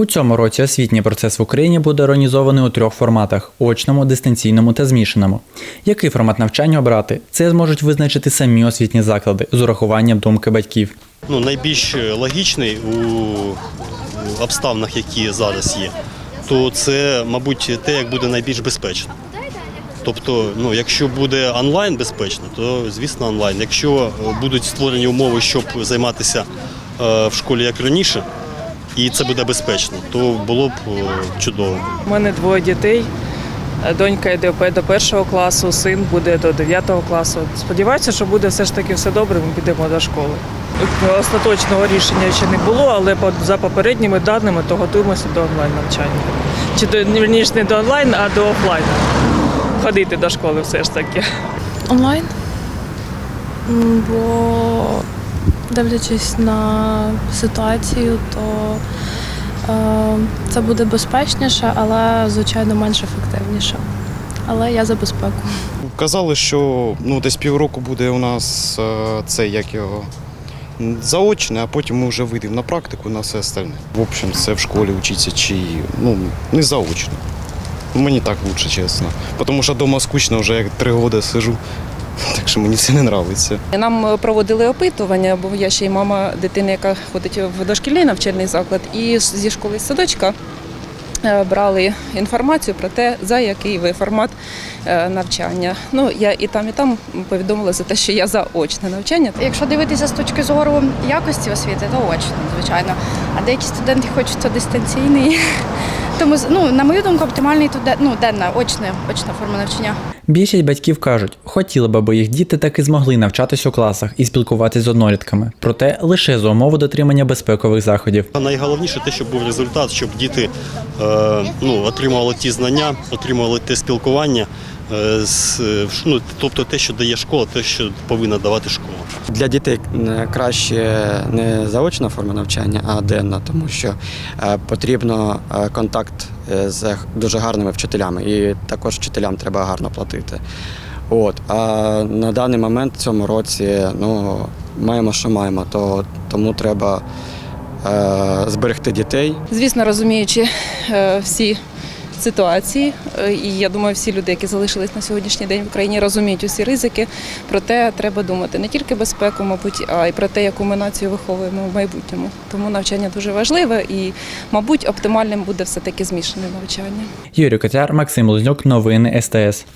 У цьому році освітній процес в Україні буде організований у трьох форматах: очному, дистанційному та змішаному. Який формат навчання обрати? Це зможуть визначити самі освітні заклади з урахуванням думки батьків. ну, найбільш логічний у обставинах, які зараз є, то це, мабуть, те, як буде найбільш безпечно. Тобто, ну, якщо буде онлайн безпечно, то звісно онлайн. Якщо е, будуть створені умови, щоб займатися е, в школі як раніше, і це буде безпечно, то було б е, чудово. У мене двоє дітей. Донька йде до першого класу, син буде до 9 класу. Сподіваюся, що буде все ж таки все добре, ми підемо до школи. Остаточного рішення ще не було, але за попередніми даними то готуємося до онлайн навчання. Чи до вірніше, не до онлайн, а до офлайну. Ходити до школи все ж таки. Онлайн. Бо дивлячись на ситуацію, то е, це буде безпечніше, але звичайно менш ефективніше. Але я за безпеку. Казали, що ну, десь півроку буде у нас е, це як його заочне, а потім ми вже вийдемо на практику на все остальне. В общем, це в школі вчиться чи ну, не заочно. Мені так лучше, чесно. Тому що вдома скучно вже як три роки сижу. Так що мені це не подобається. Нам е, проводили опитування, бо я ще й мама дитини, яка ходить в дошкільний навчальний заклад, і зі школи садочка е, брали інформацію про те, за який ви формат е, навчання. Ну я і там, і там повідомила за те, що я за очне навчання. Якщо дивитися з точки зору якості освіти, то очно, звичайно. А деякі студенти хочуть дистанційний. Тому, ну, на мою думку, оптимальний тут ну, денна, очна, очна форма навчання. Більшість батьків кажуть, хотіли б, аби їх діти таки змогли навчатись у класах і спілкуватись з однолітками, проте лише за умови дотримання безпекових заходів. Найголовніше те, щоб був результат, щоб діти е, ну, отримували ті знання, отримували те спілкування, ну, тобто те, що дає школа, те, що повинна давати школа. Для дітей е, краще не заочна форма навчання, а денна, тому що е, потрібно е, контакт е, з дуже гарними вчителями, і також вчителям треба гарно платити. От. А на даний момент в цьому році ну, маємо, що маємо, то, тому треба е, зберегти дітей, Звісно, розуміючи е, всі ситуації, е, і я думаю, всі люди, які залишились на сьогоднішній день в Україні, розуміють усі ризики. Проте треба думати не тільки безпеку, мабуть, а й про те, яку ми націю виховуємо в майбутньому. Тому навчання дуже важливе і, мабуть, оптимальним буде все таки змішане навчання. Юрій Котяр, Максим Лузнюк, новини СТС.